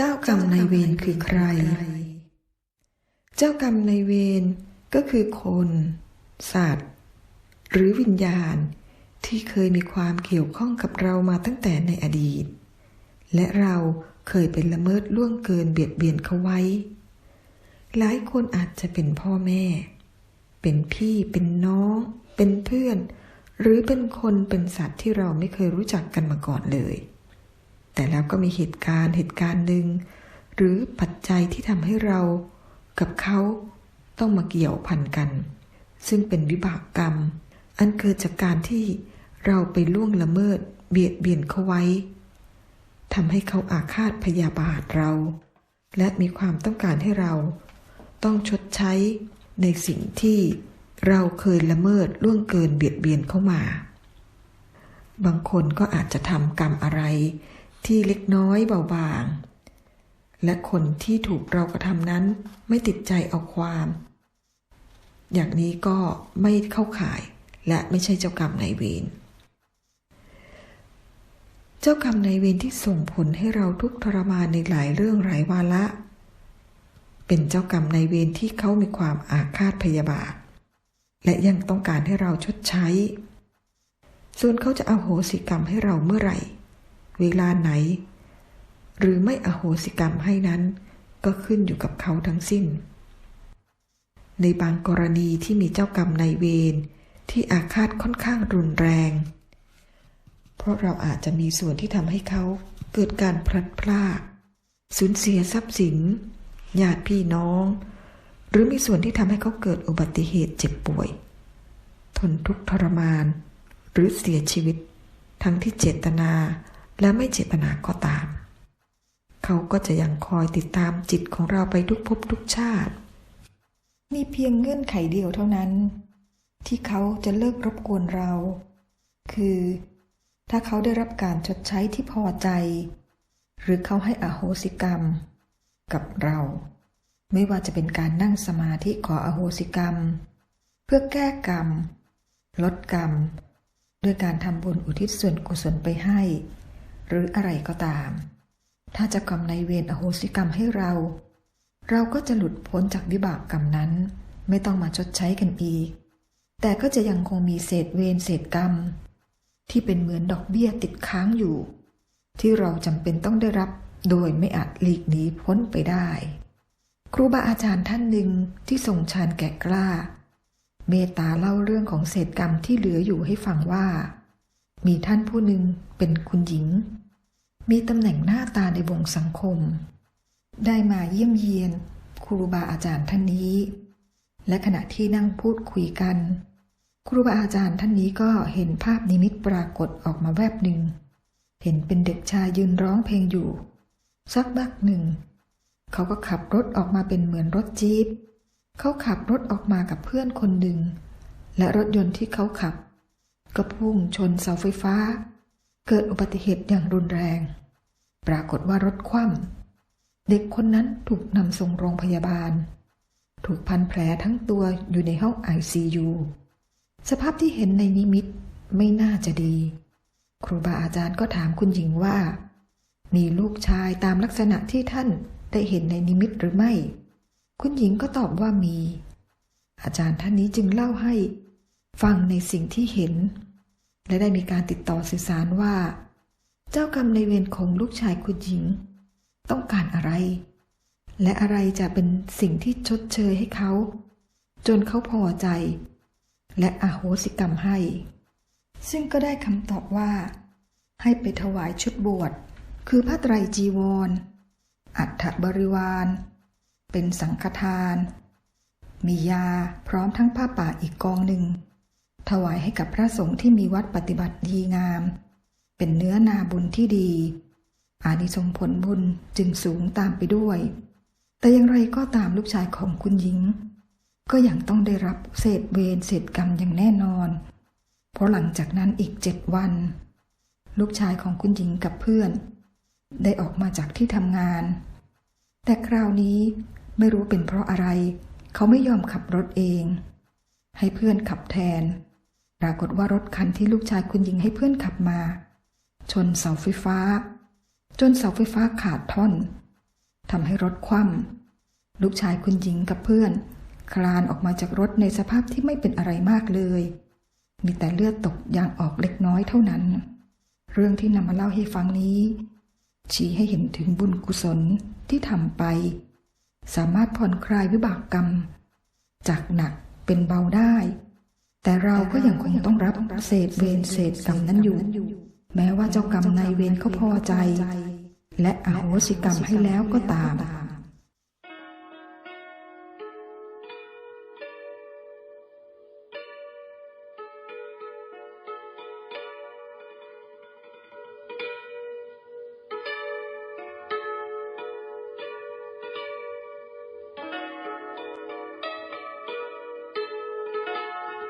เจ้ากรรมนายเวรคือใคร เจ้ากรรมนายเวรก็คือคน สัตว์ หรือวิญญาณที่เคยมีความเกี่ยวข้องกับเรามาตั้งแต่ในอดีต และเราเคยเป็นละเมิดล่วงเกินเบียดเบียนเขาไว้ หลายคนอาจจะเป็นพ่อแม่ เป็นพี่เป็นน้อง เป็นเพื่อน หรือเป็นคนเป็นสัตว์ที่เราไม่เคยรู้จักกันมาก่อนเลย แต่แล้วก็มีเหตุการณ์เหตุการณ์หนึ่งหรือปัจจัยที่ทำให้เรากับเขาต้องมาเกี่ยวพันกัน ซึ่งเป็นวิบากกรรม อันเกิดจากการที่เราไปล่วงละเมิดเบียดเบียนเขาไว้ทำให้เขาอาฆาตพยาบาทเรา และมีความต้องการให้เรา ต้องชดใช้ในสิ่งที่เราเคยละเมิดล่วงเกินเบียดเบียนเข้ามา บางคนก็อาจจะทำกรรมอะไร ที่เล็กน้อยเบาบาง และคนที่ถูกเรากระทำนั้นไม่ติดใจเอาความ อย่างนี้ก็ไม่เข้าข่ายและไม่ใช่เจ้ากรรมนายเวรเจ้ากรรมนายเวรที่ส่งผลให้เราทุกทรมานในหลายเรื่องหลายวาระเป็นเจ้ากรรมนายเวรที่เขามีความอาฆาตพยาบาท และยังต้องการให้เราชดใช้ ส่วนเขาจะเอาโหสิกรรมให้เราเมื่อไหร่ เวลาไหน หรือไม่อโหสิกรรมให้นั้น ก็ขึ้นอยู่กับเขาทั้งสิ้น ในบางกรณีที่มีเจ้ากรรมนายเวรที่อาฆาตค่อนข้างรุนแรง เพราะเราอาจจะมีส่วนที่ทำให้เขาเกิดการพลัดพรากสูญเสียทรัพย์สินญาติพี่น้อง หรือมีส่วนที่ทำให้เขาเกิดอุบัติเหตุเจ็บป่วย ทนทุกข์ทรมาน หรือเสียชีวิต ทั้งที่เจตนา และไม่เจตนาก็ตาม เขาก็จะยังคอยติดตามจิตของเราไปทุกภพทุกชาติ มีเพียงเงื่อนไขเดียวเท่านั้น ที่เขาจะเลิกรบกวนเรา คือ ถ้าเขาได้รับการชดใช้ที่พอใจ หรือเขาให้อโหสิกรรม กับเรา ไม่ว่าจะเป็นการนั่งสมาธิขออโหสิกรรม เพื่อแก้กรรม ลดกรรม ด้วยการทำบุญอุทิศส่วนกุศลไปให้ หรืออะไรก็ตาม ถ้าจะกรรมในเวรอโหสิกรรมให้เรา เราก็จะหลุดพ้นจากวิบากกรรมนั้น ไม่ต้องมาชดใช้กันอีก แต่ก็จะยังคงมีเศษเวรเศษกรรม ที่เป็นเหมือนดอกเบี้ยติดค้างอยู่ ที่เราจำเป็นต้องได้รับโดยไม่อาจหลีกหนีพ้นไปได้ ครูบาอาจารย์ท่านหนึ่งที่ทรงฌานแก่กล้า เมตตาเล่าเรื่องของเศษกรรมที่เหลืออยู่ให้ฟังว่า มีท่านผู้หนึ่งเป็นคุณหญิง มีตำแหน่งหน้าตาในวงสังคม ได้มาเยี่ยมเยียนครูบาอาจารย์ท่านนี้ และขณะที่นั่งพูดคุยกัน ครูบาอาจารย์ท่านนี้ก็เห็นภาพนิมิตปรากฏออกมาแวบหนึ่ง เห็นเป็นเด็กชายยืนร้องเพลงอยู่ สักบักหนึ่ง เขาก็ขับรถออกมาเป็นเหมือนรถจี๊ปเขาขับรถออกมากับเพื่อนคนหนึ่ง และรถยนต์ที่เขาขับ ก็พุ่งชนเสาไฟฟ้า เกิดอุบัติเหตุอย่างรุนแรง ปรากฏว่ารถคว่ำเด็กคนนั้นถูกนำส่งโรงพยาบาล ถูกพันแผลทั้งตัวอยู่ในห้องไอซียูสภาพที่เห็นในนิมิตไม่น่าจะดี ครูบาอาจารย์ก็ถามคุณหญิงว่า มีลูกชายตามลักษณะที่ท่านได้เห็นในนิมิตหรือไม่ คุณหญิงก็ตอบว่ามี อาจารย์ท่านนี้จึงเล่าให้ ฟังในสิ่งที่เห็น และได้มีการติดต่อสื่อสารว่า เจ้ากรรมในเวรของลูกชายคุณหญิง ต้องการอะไร และอะไรจะเป็นสิ่งที่ชดเชยให้เขา จนเขาพอใจ และอโหสิกรรมให้ ซึ่งก็ได้คำตอบว่า ให้ไปถวายชุดบวช คือพระไตรจีวรอัฐบริวาร เป็นสังฆทาน มียาพร้อมทั้งผ้าป่าอีกกองหนึ่ง ถวายให้กับพระสงฆ์ที่มีวัดปฏิบัติดีงาม เป็นเนื้อนาบุญที่ดี อานิสงผลบุญจึงสูงตามไปด้วย แต่อย่างไรก็ตามลูกชายของคุณหญิง ก็ยังต้องได้รับเศษเวรเศษกรรมอย่างแน่นอน เพราะหลังจากนั้นอีกเจ็ดวัน ลูกชายของคุณหญิงกับเพื่อน ได้ออกมาจากที่ทำงาน แต่คราวนี้ไม่รู้เป็นเพราะอะไร เขาไม่ยอมขับรถเอง ให้เพื่อนขับแทน ปรากฏว่ารถคันที่ลูกชายคุณหญิงให้เพื่อนขับมา ชนเสาไฟฟ้า จนเสาไฟฟ้าขาดท่อนทำให้รถคว่ำลูกชายคุณหญิงกับเพื่อน คลานออกมาจากรถในสภาพที่ไม่เป็นอะไรมากเลย มีแต่เลือดตกยางออกเล็กน้อยเท่านั้น เรื่องที่นำมาเล่าให้ฟังนี้ ชี้ให้เห็นถึงบุญกุศลที่ทำไป สามารถผ่อนคลายวิบากกรรม จากหนักเป็นเบาได้ แต่เราก็ยังคงต้องรับเศษเวรเศษกรรมนั้นอยู่ แม้ว่าเจ้ากรรมนายเวรเขาพอใจ และอโหสิกรรมให้แล้วก็ตาม